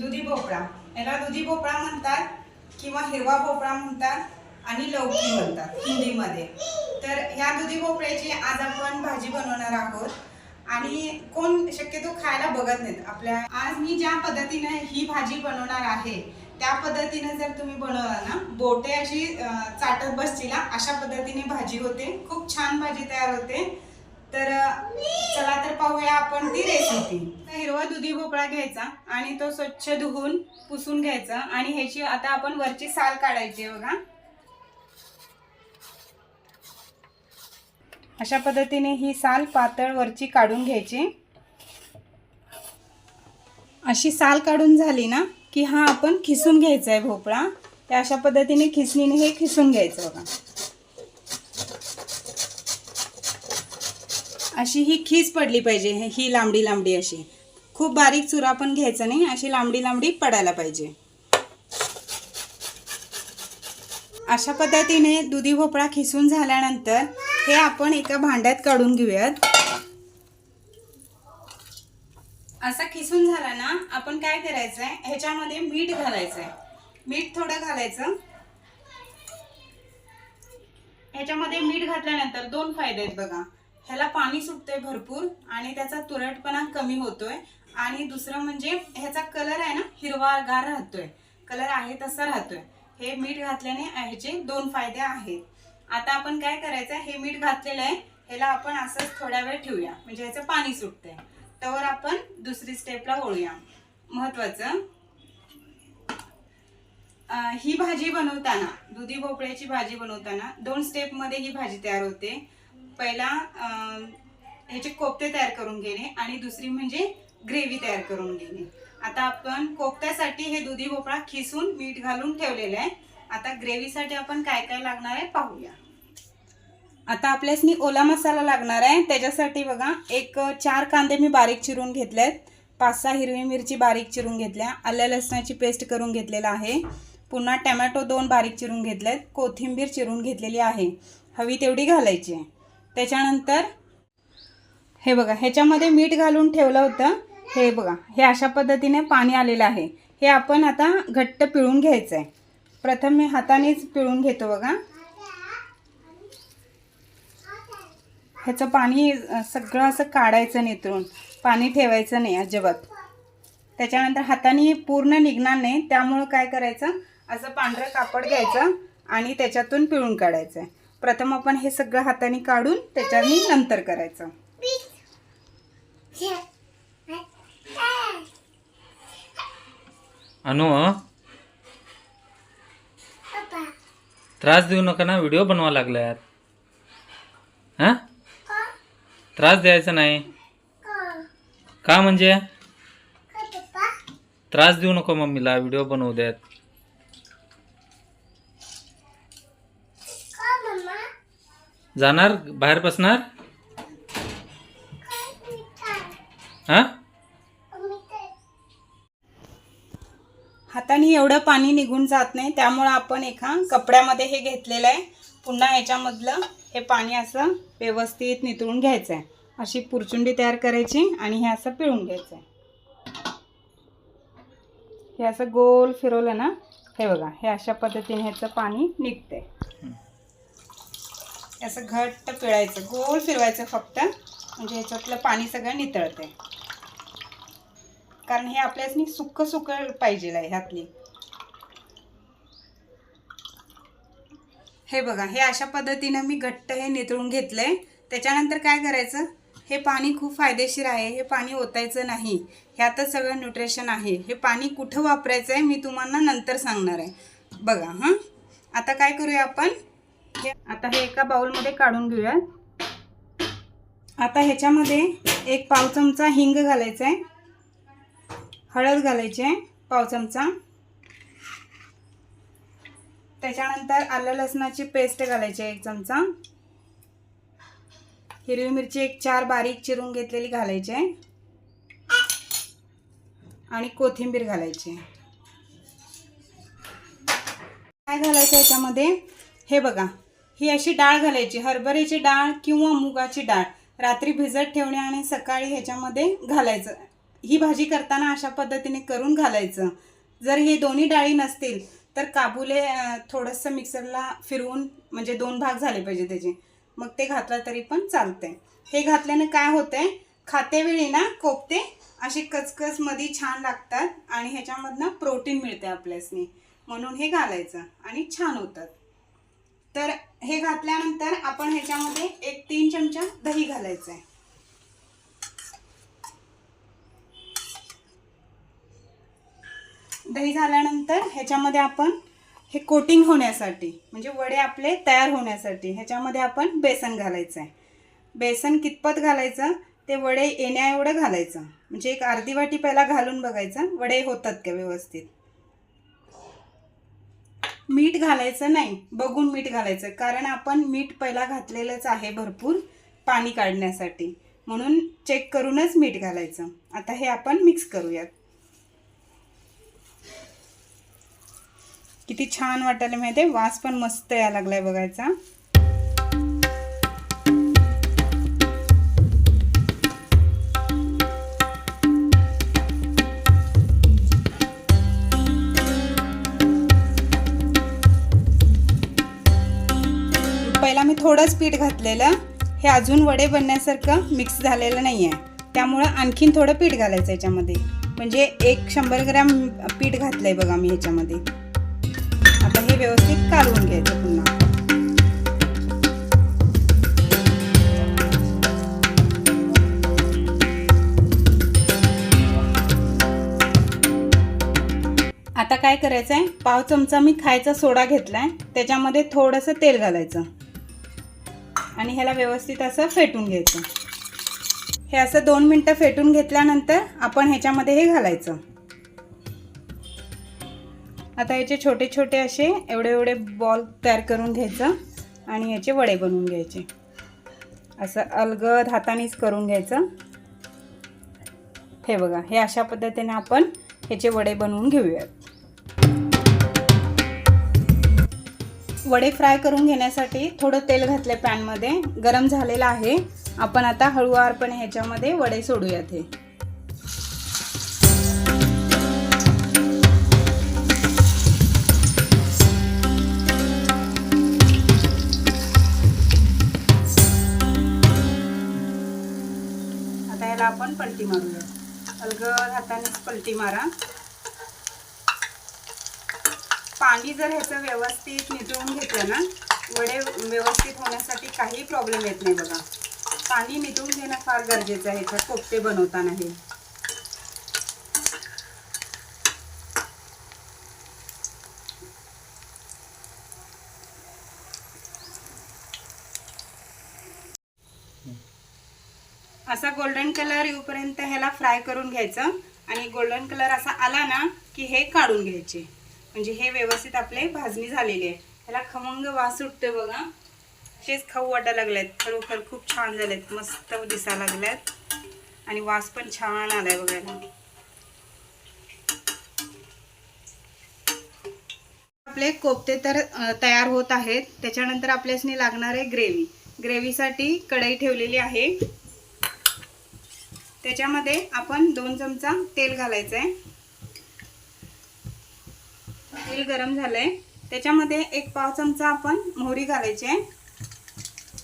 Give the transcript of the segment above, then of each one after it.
दुधी भोपळा. याला दुधी भोपळा म्हणतात किंवा हिरवा भोपळा म्हणतात आणि लौकी म्हणतात हिंदीमध्ये. तर ह्या दुधी भोपळ्याची आज आपण भाजी बनवणार आहोत. आणि कोण शक्यतो खायला बघत नाहीत. आपल्या आज मी ज्या पद्धतीने ही भाजी बनवणार आहे त्या पद्धतीने जर तुम्ही बनवला ना बोटे अशी चाटत बसतील. अशा पद्धतीने भाजी होते. खूप छान भाजी तयार होते. तर पाहूया आपण ती रेसिपी हिरवा दुधी भोपळा घ्यायचा आणि तो स्वच्छ धुवून पुसून घ्यायचा. आणि ह्याची आता आपण वरची साल काढायची बघा. अशा पद्धतीने ही साल पातळ वरची काढून घ्यायची. अशी साल काढून झाली ना की हा आपण खिसून घ्यायचा आहे भोपळा. त्या अशा पद्धतीने खिसणीने हे खिसून घ्यायचं बघा. अशी ही खीस पडली पाहिजे ही लांबडी लांबडी अशी. खूप बारीक चुरा पण घ्यायचा नाही अशी लांबडी लांबडी पडायला पाहिजे. अशा पद्धतीने दुधी भोपळा खिसून झाल्यानंतर हे आपण एका भांड्यात काढून घेऊयात. असा खिसून झाला ना आपण काय करायचंय ह्याच्यामध्ये मीठ घालायचंय. मीठ थोडं घालायचं. ह्याच्यामध्ये मीठ घातल्यानंतर दोन फायदे आहेत बघा. ह्याला पाणी सुटतंय भरपूर आणि त्याचा तुरटपणा कमी होतोय. आणि दुसरं म्हणजे ह्याचा कलर आहे ना हिरवागार राहतोय. कलर आहे तसा राहतोय. हे मीठ घातल्याने ह्याचे दोन फायदे आहेत. आता आपण काय करायचं हे मीठ घातलेलं आहे ह्याला आपण असंच थोड्या वेळ ठेवूया. म्हणजे ह्याचं पाणी सुटतंय. त्यावर आपण दुसरी स्टेपला वळूया. महत्वाचं ही भाजी बनवताना दुधी भोपळ्याची भाजी बनवताना दोन स्टेपमध्ये ही भाजी तयार होते. पहिला ह्याचे कोफ्ते तयार करून घेणे आणि दुसरी म्हणजे ग्रेव्ही तयार करून घेणे. आता आपण कोफ्त्यासाठी हे दुधी भोपळा खिसून मीठ घालून ठेवलेलं आहे. आता ग्रेव्हीसाठी आपण काय काय लागणार आहे पाहूया. आता आपल्यासनी ओला मसाला लागणार आहे. त्याच्यासाठी बघा एक चार कांदे मी बारीक चिरून घेतलेत. पाच सहा हिरवी मिरची बारीक चिरून घेतल्या. आल्या लसणाची पेस्ट करून घेतलेला आहे. पुन्हा टमॅटो दोन बारीक चिरून घेतलेत. कोथिंबीर चिरून घेतलेली आहे. हवी तेवढी घालायची आहे. त्याच्यानंतर हे बघा ह्याच्यामध्ये मीठ घालून ठेवलं होतं. हे बघा हे अशा पद्धतीने पाणी आलेलं आहे. हे आपण आता घट्ट पिळून घ्यायचं आहे प्रथम मी हातानेच पिळून घेतो बघा. ह्याचं पाणी सगळं असं काढायचं नितळून पाणी ठेवायचं नाही अजिबात. त्याच्यानंतर हाताने पूर्ण निघणार नाही. त्यामुळं काय करायचं? असं पांढरं कापड घ्यायचं आणि त्याच्यातून पिळून काढायचं आहे प्रथम आपण हे सगळं हाताने काढून त्याच्याने नंतर करायचं. अनु त्रास देऊ नका ना व्हिडिओ बनवा लागल्यात. हा त्रास द्यायचा नाही. का म्हणजे? त्रास देऊ नको मम्मीला व्हिडिओ बनवू द्यात. जाणार? बाहेर बसणार? हा? हाताने एवढं पाणी निघून जात नाही त्यामुळं आपण एका कपड्यामध्ये हे घेतलेलं आहे. पुन्हा ह्याच्यामधलं हे पाणी असं व्यवस्थित नितळून घ्यायचं आहे अशी पुरचुंडी तयार करायची आणि हे असं पिळून घ्यायचं आहे हे असं गोल फिरवलं ना हे बघा हे अशा पद्धतीने ह्याचं पाणी निघतंय. असं घट्ट पिळायचं गोल फिरवायचं फक्त. म्हणजे ह्याच्यातलं पाणी सगळं नितळतंय. कारण हे आपल्यासनी सुक्क सुकं पाहिजे आहे ह्यातली. हे बघा हे अशा पद्धतीनं मी घट्ट हे नितळून घेतलंय. त्याच्यानंतर काय करायचं? हे पाणी खूप फायदेशीर आहे. हे पाणी ओतायचं नाही. ह्यातच सगळं न्यूट्रिशन आहे. हे पाणी कुठं वापरायचं आहे मी तुम्हाला नंतर सांगणार आहे. बघा हां? आता काय करूया आपण? आता हे एका बाउलमध्ये काढून घेऊया. आता ह्याच्यामध्ये एक पाव चमचा हिंग घालायचा आहे. हळद घालायची आहे पाव चमचा. त्याच्यानंतर आलं लसणाची पेस्ट घालायची आहे एक चमचा. हिरवी मिरची एक चार बारीक चिरून घेतलेली घालायची आहे. आणि कोथिंबीर घालायची आहे. काय घालायचं याच्यामध्ये? हे बघा. ही अशी डाळ घालायची. हरभऱ्याची डाळ किंवा मुगाची डाळ. रात्री भिजत ठेवणे आणि सकाळी ह्याच्यामध्ये घालायचं. ही भाजी करताना अशा पद्धतीने करून घालायचं. जर हे दोन्ही डाळी नसतील तर काबुले थोडंसं मिक्सरला फिरवून म्हणजे दोन भाग झाले पाहिजे त्याचे. मग ते घातलं तरी पण चालते हे घातल्यानं काय होतंय? खातेवेळी ना कोपते असे कचकचमध्ये छान लागतात आणि ह्याच्यामधनं प्रोटीन मिळते आपल्यासनी. म्हणून हे घालायचं आणि छान होतात. तर हे घातल्यानंतर आपण ह्याच्यामध्ये एक तीन चमचा दही घालायचं आहे दही झाल्यानंतर ह्याच्यामध्ये आपण हे कोटिंग होण्यासाठी म्हणजे वडे आपले तयार होण्यासाठी ह्याच्यामध्ये आपण बेसन घालायचं आहे बेसन कितपत घालायचं? ते वडे येण्या एवढं घालायचं. म्हणजे एक अर्धी वाटी पहिला घालून बघायचं. वडे होतात का व्यवस्थित? मीठ घालायचं नाही बघून मीठ घालायचं. कारण आपण मीठ पहिला घातलेलंच आहे भरपूर पाणी काढण्यासाठी. म्हणून चेक करूनच मीठ घालायचं. आता हे आपण मिक्स करूयात. किती छान वाटायला माहिती वास पण मस्त यायला लागलाय बघायचा. थोडंच पीठ घातलेलं हे अजून वडे बनण्यासारखं मिक्स झालेलं नाही आहे त्यामुळं आणखीन थोडं पीठ घालायचं याच्यामध्ये. म्हणजे एक शंभर ग्रॅम पीठ घातलं आहे बघा मी ह्याच्यामध्ये आता हे व्यवस्थित कालवून घ्यायचं पुन्हा. आता काय करायचं आहे पाव चमचा मी खायचा सोडा घेतला आहे त्याच्यामध्ये थोडंसं तेल घालायचं. आणि ह्याला व्यवस्थित असं फेटून घ्यायचं. हे असं दोन मिनटं फेटून घेतल्यानंतर आपण ह्याच्यामध्ये हे घालायचं. आता याचे छोटे छोटे असे एवढे एवढे बॉल तयार करून घ्यायचं आणि याचे वडे बनवून घ्यायचे. असं अलगद हातानेच करून घ्यायचं. हे बघा हे अशा पद्धतीने आपण ह्याचे वडे बनवून घेऊयात. वडे फ्राय करून घेण्यासाठी थोडं तेल घातलं पॅनमध्ये. गरम झालेलं आहे. आपण आता हळूवारपणे ह्याच्यामध्ये वडे सोडूयात हे. आता याला आपण पलटी मारूया. अलगद हातानेच पलटी मारा. पाणी जर ह्याचं व्यवस्थित निजळून घेतलं ना वडे व्यवस्थित होण्यासाठी काही प्रॉब्लेम येत नाही बघा. पाणी नितळून घेणं फार गरजेचं आहे ह्याच्यात कोफ्ते बनवताना हे. असा गोल्डन कलर येऊपर्यंत ह्याला फ्राय करून घ्यायचं. आणि गोल्डन कलर असा आला ना की हे काढून घ्यायचे. म्हणजे हे व्यवस्थित आपले भाजणी झालेली आहे. त्याला खमंग वास उठतोय बघा. असेच खाऊ वाटायला लागलेत. खरोखर खूप छान झालेत. मस्त दिसायला लागल्यात आणि वास पण छान आलाय बघायला. आपले कोफ्ते तर तयार होत आहेत. त्याच्यानंतर आपल्यासनी लागणार आहे ग्रेव्ही. ग्रेव्हीसाठी कढई ठेवलेली आहे. त्याच्यामध्ये आपण दोन चमचा तेल घालायचं आहे तेल गरम झालंय. त्याच्यामध्ये एक पाव चमचा आपण मोहरी घालायची आहे.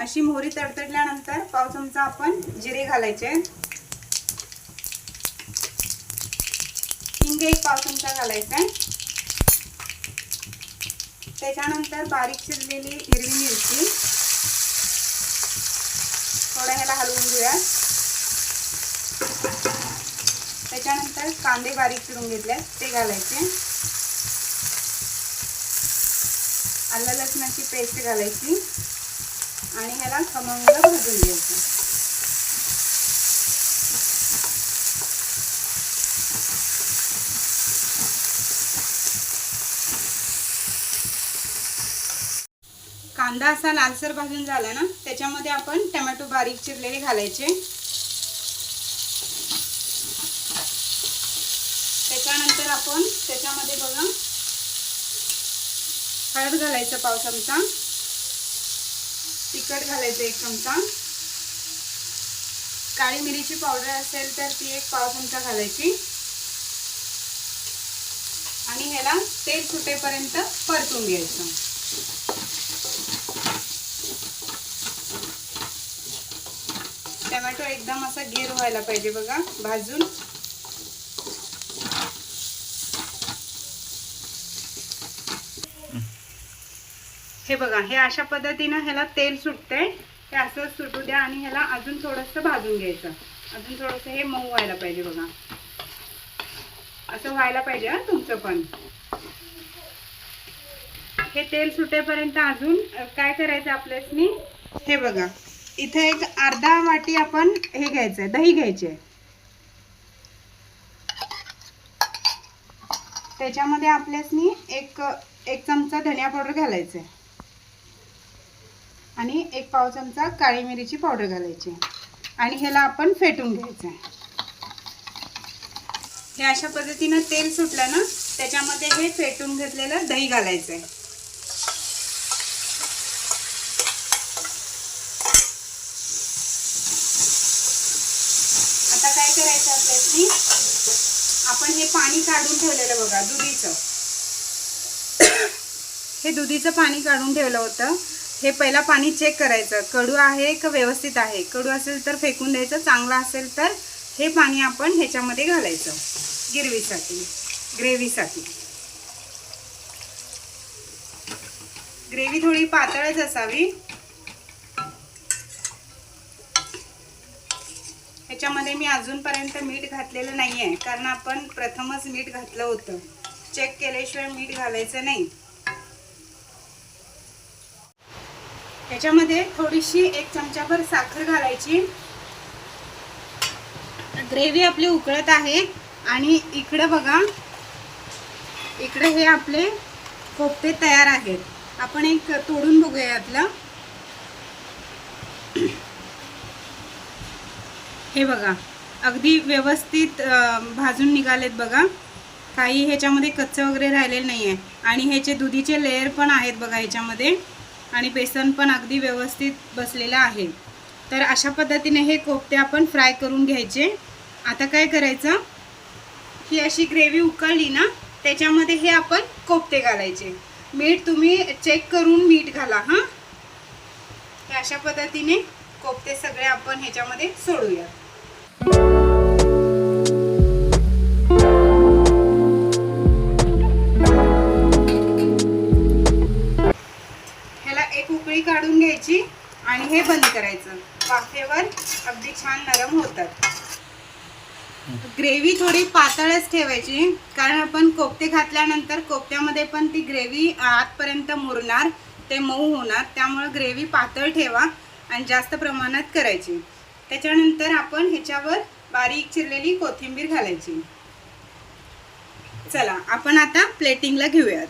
अशी मोहरी तडतडल्यानंतर पाव चमचा आपण जिरे घालायचे हिंग एक पाव चमचा घालायचा आहे. त्याच्यानंतर बारीक चिरलेली हिरवी मिरची. थोडं ह्याला हलवून घेऊया. त्याच्यानंतर कांदे बारीक चिरून घेतले ते घालायचे. आलं लसणाची पेस्ट घालायची आणि ह्याला खमंग भाजून घ्यायचं. कांदा असा लालसर भाजून झाला ना त्याच्यामध्ये आपण टमॅटो बारीक चिरलेले घालायचे. त्याच्यानंतर आपण त्याच्यामध्ये बघा हळद घालायचं पाव चमचा. तिखट घालायचं एक चमचा. काळी मिरीची पावडर असेल तर ती एक पाव चमचा घालायची. आणि ह्याला तेल सुटेपर्यंत परतून घ्यायचं. टमॅटो एकदम असा गिर व्हायला पाहिजे बघा भाजून. हे बघा हे अशा पद्धतीनं ह्याला तेल सुटतंय. हे असं सुटू द्या आणि ह्याला अजून थोडंसं भाजून घ्यायचं. अजून थोडंसं हे मऊ व्हायला पाहिजे बघा. असं व्हायला पाहिजे हा तुमचं पण. हे तेल सुटेपर्यंत अजून काय करायचं आपल्यासनी? हे बघा इथे एक अर्धा वाटी आपण हे घ्यायचं आहे दही घ्यायचे त्याच्यामध्ये आपल्यासनी एक एक चमचा धनिया पावडर घालायचं आहे आणि एक पाव चमचा काळी मिरीची पावडर घालायची. आणि ह्याला आपण फेटून घ्यायचं आहे हे अशा पद्धतीनं तेल सुटलं ना त्याच्यामध्ये हे फेटून घेतलेलं दही घालायचं आहे आता काय करायचं आपल्याशी आपण हे पाणी काढून ठेवलेलं बघा दुधीचं. हे दुधीचं पाणी काढून ठेवलं होतं. हे पहिला पाणी चेक करायचं. कडू आहे का व्यवस्थित आहे? कडू असेल तर फेकून द्यायचं. चांगलं असेल तर हे पाणी आपण ह्याच्यामध्ये घालायचं. गिरवीसाठी. ग्रेव्हीसाठी. ग्रेव्ही थोडी पातळच असावी. ह्याच्यामध्ये मी अजूनपर्यंत मीठ घातलेलं नाही आहे कारण आपण प्रथमच मीठ घातलं होतं. चेक केल्याशिवाय मीठ घालायचं नाही. ह्याच्यामध्ये थोडीशी एक चमचाभर साखर घालायची. ग्रेव्ही आपली उकळत आहे आणि इकडं बघा इकडे हे आपले कोफ्ते तयार आहेत. आपण एक तोडून बघूया यातलं. हे बघा अगदी व्यवस्थित भाजून निघालेत बघा. काही ह्याच्यामध्ये कच्चं वगैरे राहिलेलं नाही आहे आणि ह्याचे दुधीचे लेअर पण आहेत बघा ह्याच्यामध्ये. आणि बेसन पण अगदी व्यवस्थित बसलेलं आहे. तर अशा पद्धतीने हे कोफ्ते आपण फ्राय करून घ्यायचे. आता काय करायचं? ही अशी ग्रेव्ही उकळली ना त्याच्यामध्ये हे आपण कोफ्ते घालायचे. मीठ तुम्ही चेक करून मीठ घाला हां. अशा पद्धतीने कोफ्ते सगळे आपण ह्याच्यामध्ये सोडूया. एक काढून घ्यायची आणि हे बंद करायचं. वाफेवर अगदी छान नरम होतात. ग्रेव्ही थोडी पातळच ठेवायची कारण आपण कोफ्ते घातल्यानंतर कोफ्त्यामध्ये पण ती ग्रेव्ही आतपर्यंत मुरणार ते मऊ होणार त्यामुळे ग्रेव्ही पातळ ठेवा आणि जास्त प्रमाणात करायची. त्याच्यानंतर आपण ह्याच्यावर बारीक चिरलेली कोथिंबीर घालायची. चला आपण आता प्लेटिंगला घेऊयात.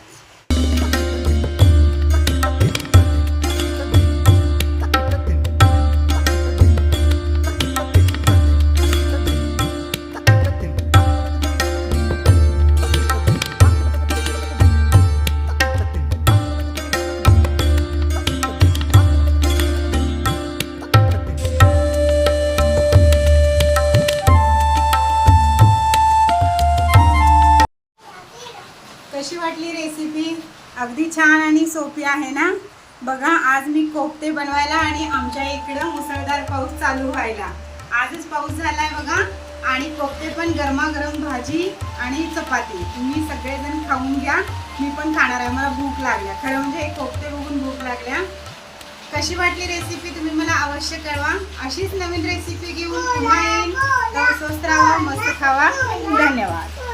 आणि सोपी आहे ना? बघा आज मी कोफ्ते बनवायला आणि आमच्या इकडं मुसळधार पाऊस चालू व्हायला. आजच पाऊस झालाय बघा. आणि कोफ्ते पण गरमागरम भाजी आणि चपाती. तुम्ही सगळेजण खाऊन घ्या. मी पण खाणार आहे. मला भूक लागल्या. खरं म्हणजे हे कोफ्ते बघून भूक लागल्या. कशी वाटली रेसिपी तुम्ही मला अवश्य कळवा. अशीच नवीन रेसिपी घेऊन पुन्हा येईल स्वस्त राहा मस्त खावा. धन्यवाद.